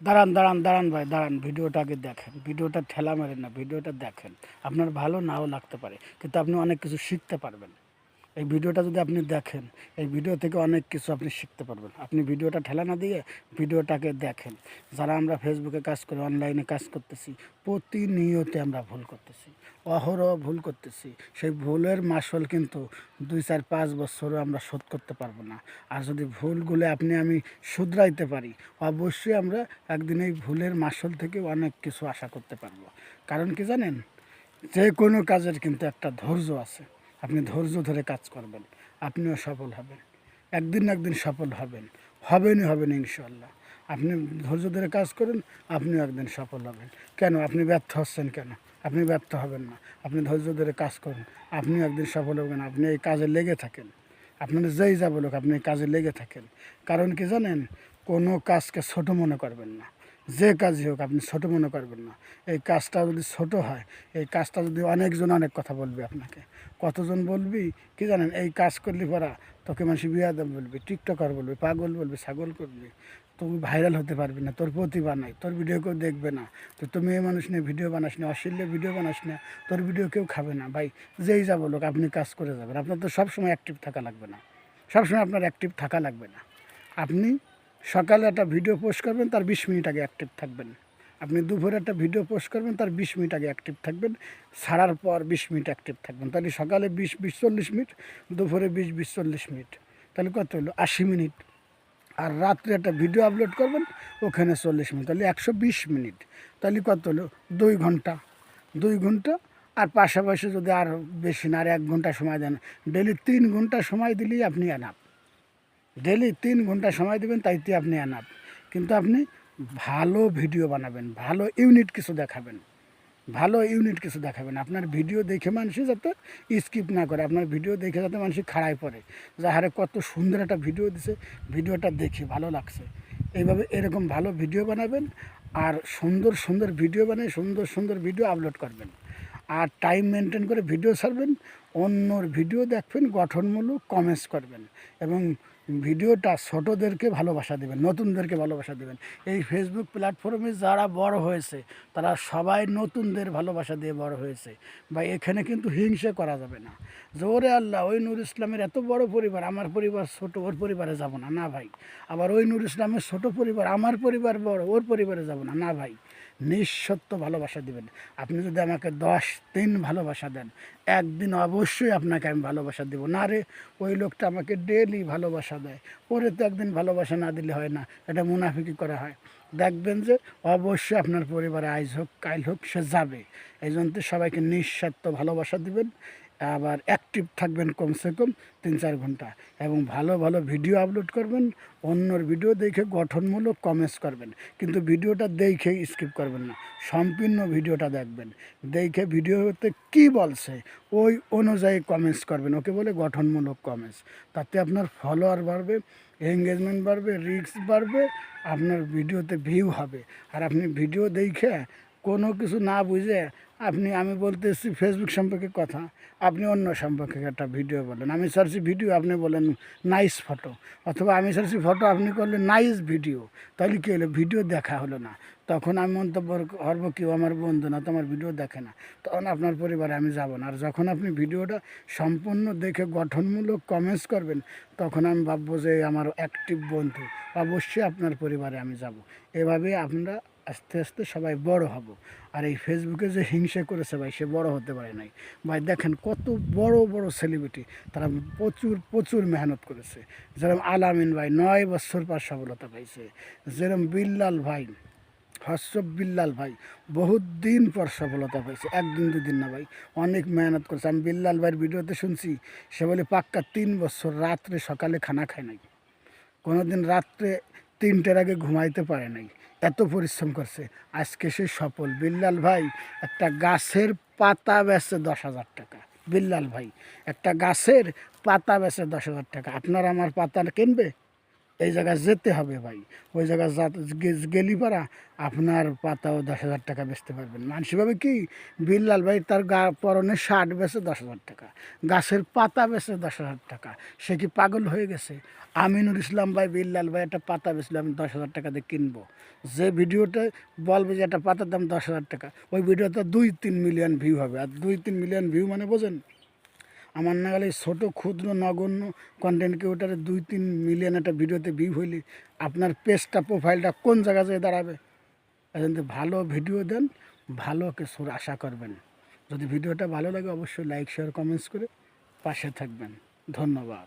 দাঁড়ান দাঁড়ান দাঁড়ান ভাই, দাঁড়ান, ভিডিওটা আগে দেখেন। ভিডিওটা ঠেলা মারেন না, ভিডিওটা দেখেন। আপনার ভালো নাও লাগতে পারে, কিন্তু আপনি অনেক কিছু শিখতে পারবেন। এই ভিডিওটা যদি আপনি দেখেন, এই ভিডিও থেকে অনেক কিছু আপনি শিখতে পারবেন। আপনি ভিডিওটা ঠেলা না দিয়ে ভিডিওটাকে দেখেন। যারা আমরা ফেসবুকে কাজ করি অনলাইনে কাজ করতেছি, প্রতিনিয়তে আমরা ভুল করতেছি, অহরহ ভুল করতেছি। সেই ভুলের মাসল কিন্তু দুই, চার, পাঁচ বছরও আমরা শোধ করতে পারব না। আর যদি ভুলগুলো আপনি আমি শুধরাইতে পারি, অবশ্যই আমরা একদিন এই ভুলের মাসল থেকে অনেক কিছু আশা করতে পারব। কারণ কি জানেন? যে কোনো কাজের কিন্তু একটা ধৈর্য আছে। আপনি ধৈর্য ধরে কাজ করবেন। আপনিও সফল হবেন। একদিন না একদিন সফল হবেন। হবেনই হবেন ইনশাল্লাহ আপনি ধৈর্য ধরে কাজ করুন, আপনিও একদিন সফল হবেন। কেন? আপনি ব্যর্থ হচ্ছেন কেন? আপনি ব্যর্থ হবেন না। আপনি ধৈর্য ধরে কাজ করুন। আপনিও একদিন সফল হবেন। আপনি এই কাজে লেগে থাকেন। আপনার যেই যা বলুক, আপনি কাজে লেগে থাকেন। কারণ কি জানেন? কোনো কাজকে ছোট মনে করবেন না। যে কাজই হোক, আপনি ছোট মনে করবেন না। এই কাজটা যদি ছোট হয়, এই কাজটা যদি অনেকজন অনেক কথা বলবে আপনাকে। কতজন বলবি? কি জানেন, এই কাজ করলি পরা তোকে মানুষ বিয়াদম বলবি, টিকটকার বলবি, পাগল বলবি, ছাগল করবি। তুই ভাইরাল হতে পারবি না, তোর প্রতিভা নাই, তোর ভিডিও কেউ দেখবে না। তো তুমি মেয়ে মানুষ নিয়ে ভিডিও বানাস না, অশ্লীল ভিডিও বানাস না, তোর ভিডিও কেউ খাবে না। ভাই, যেই যা লোক আপনি কাজ করে যাবেন। আপনার তো সবসময় অ্যাক্টিভ থাকা লাগবে না। সবসময় আপনার অ্যাক্টিভ থাকা লাগবে না। আপনি সকালে একটা ভিডিও পোস্ট করবেন, তার বিশ মিনিট আগে অ্যাক্টিভ থাকবেন। আপনি দুপুরে একটা ভিডিও পোস্ট করবেন, তার বিশ মিনিট আগে অ্যাক্টিভ থাকবেন। ছাড়ার পর বিশ মিনিট অ্যাক্টিভ থাকবেন। তাহলে সকালে বিশ বিশ চল্লিশ মিনিট, দুপুরে বিশ বিশ চল্লিশ মিনিট। তাহলে কত হলো? আশি মিনিট। আর রাত্রে একটা ভিডিও আপলোড করবেন, ওখানে চল্লিশ মিনিট। তাহলে একশো বিশ মিনিট। তাহলে কত হলো? দুই ঘণ্টা। দুই ঘণ্টা। আর পাশাপাশি যদি আর বেশি না, আর এক ঘণ্টা সময় দেন ডেলি তিন ঘণ্টা সময় দিলেই আপনি আনাপ ডেলি তিন ঘণ্টা সময় দেবেন, তাইতে আপনি আনাপ কিন্তু আপনি ভালো ভিডিও বানাবেন, ভালো ইউনিট কিছু দেখাবেন, ভালো ইউনিট কিছু দেখাবেন। আপনার ভিডিও দেখে মানুষ যাতে স্কিপ না করে, আপনার ভিডিও দেখে যাতে মানুষ খাড়ায় পড়ে, যে হারে কত সুন্দর একটা ভিডিও দিছে, ভিডিওটা দেখি ভালো লাগছে। এইভাবে এরকম ভালো ভিডিও বানাবেন আর সুন্দর সুন্দর ভিডিও বানিয়ে সুন্দর সুন্দর ভিডিও আপলোড করবেন। আর টাইম মেনটেন করে ভিডিও ছাড়বেন, অন্যর ভিডিও দেখবেন, গঠনমূলক কমেন্টস করবেন এবং ভিডিওটা ছোটোদেরকে ভালোবাসা দেবেন, নতুনদেরকে ভালোবাসা দেবেন। এই ফেসবুক প্ল্যাটফর্মে যারা বড় হয়েছে, তারা সবাই নতুনদের ভালোবাসা দিয়ে বড় হয়েছে। বা এখানে কিন্তু হিংসে করা যাবে না। জোরে আল্লাহ, ওই নুর ইসলামের এত বড় পরিবার, আমার পরিবার ছোট, ওর পরিবারে যাব না। না ভাই, আবার ওই নুর ইসলামের ছোট পরিবার, আমার পরিবার বড়, ওর পরিবারে যাব না। না ভাই নিঃসত্ব ভালোবাসা দিবেন। আপনি যদি আমাকে দশ দিন ভালোবাসা দেন, একদিন অবশ্যই আপনাকে আমি ভালোবাসা দেবো। না রে, ওই লোকটা আমাকে ডেলি ভালোবাসা দেয়। ওরে তো একদিন ভালোবাসা না দিলে হয় না। এটা মুনাফিকি করা হয়। দেখবেন যে অবশ্যই আপনার পরিবারে আজ হোক কাইল হোক, সে যাবে। এই জন্য সবাইকে নিঃস্বার্থ ভালোবাসা দিবেন। আবার অ্যাক্টিভ থাকবেন কমসে কম তিন চার ঘণ্টা এবং ভালো ভালো ভিডিও আপলোড করবেন, অন্যর ভিডিও দেখে গঠনমূলক কমেন্টস করবেন। কিন্তু ভিডিওটা দেখে স্কিপ করবেন না, সম্পূর্ণ ভিডিওটা দেখবেন। দেখে ভিডিওতে কি বলছে, ওই অনুযায়ী কমেন্টস করবেন, ওকে বলে গঠনমূলক কমেন্টস তাতে আপনার ফলোয়ার বাড়বে এঙ্গেজমেন্ট বাড়বে রিক্স বাড়বে, আপনার ভিডিওতে ভিউ হবে। আর আপনি ভিডিও দেখে কোনো কিছু না বুঝে আপনি, আমি বলতে এসেছি ফেসবুক সম্পর্কে কথা। আপনি অন্য সম্পর্কে একটা ভিডিও বলেন। আমি সার্চি ভিডিও আপনি বলেন নাইস ফটো অথবা আমি সার্চি ফটো আপনি করলেন নাইস ভিডিও তাহলে কী হলো? ভিডিও দেখা হলো না। তখন আমি মন্তব্য করব কেউ আমার বন্ধু না, তোমার ভিডিও দেখে না। তখন আপনার পরিবারে আমি যাব না। আর যখন আপনি ভিডিওটা সম্পূর্ণ দেখে গঠনমূলক কমেন্টস করবেন, তখন আমি ভাববো যে আমার অ্যাক্টিভ বন্ধু। অবশ্যই আপনার পরিবারে আমি যাব। এভাবে আমরা আস্তে আস্তে সবাই বড় হব। আর এই ফেসবুকে যে হিংসা করেছে ভাই, সে বড় হতে পারে নাই। ভাই দেখেন কত বড় বড় সেলিব্রিটি তারা প্রচুর প্রচুর মেহনত করেছে। যেরকম আলামিন ভাই, নয় বছর পর সফলতা পাইছে। যেরকম বিল্লাল ভাই, হর্ষব বিল্লাল ভাই, বহুত দিন পর সফলতা পাইছে। একদিন, দুদিন না ভাই, অনেক মেহনত করেছে। আমি বিল্লাল ভাইয়ের ভিডিওতে শুনছি, সে বলে, পাক্কা তিন বছর রাত্রে সকালে খানা খায় নাই। কোনো দিন রাত্রে তিনটের আগে ঘুমাইতে পারে নাই। এত পরিশ্রম করছে। আজকে সে সফল। বিল্লাল ভাই, একটা গাছের পাতা বেচে দশ হাজার টাকা। বিল্লাল ভাই, একটা গাছের পাতা বেচে দশ হাজার টাকা। আপনার আমার পাতা কিনবে? এই জায়গায় যেতে হবে ভাই। ওই জায়গায় গেলি পারা আপনার পাতাও দশ হাজার টাকা বেচতে পারবেন। মানসিকভাবে কি? বিল্লাল ভাই তার গা পরনে শার্ট বেচে দশ হাজার টাকা। গাছের পাতা বেচে দশ হাজার টাকা। সে কি পাগল হয়ে গেছে? আমিনুর ইসলাম ভাই, বিল্লাল ভাই, একটা পাতা বেচলে আমি দশ হাজার টাকা দিয়ে কিনবো। যে ভিডিওতে বলবে যে একটা পাতার দাম দশ হাজার টাকা, ওই ভিডিওতে দুই তিন মিলিয়ন ভিউ হবে। আর দুই তিন মিলিয়ন ভিউ মানে বোঝেন? আমার না গেলে ছোটো ক্ষুদ্র নগণ্য কন্টেন্ট ক্রিয়েটারে দুই তিন মিলিয়ন একটা ভিডিওতে ভিউ হইলে আপনার পেজটা প্রোফাইলটা কোন জায়গা যেয়ে দাঁড়াবে? এজন্য ভালো ভিডিও দেন, ভালো কিছুর আশা করবেন। যদি ভিডিওটা ভালো লাগে, অবশ্যই লাইক শেয়ার কমেন্টস করে পাশে থাকবেন। ধন্যবাদ।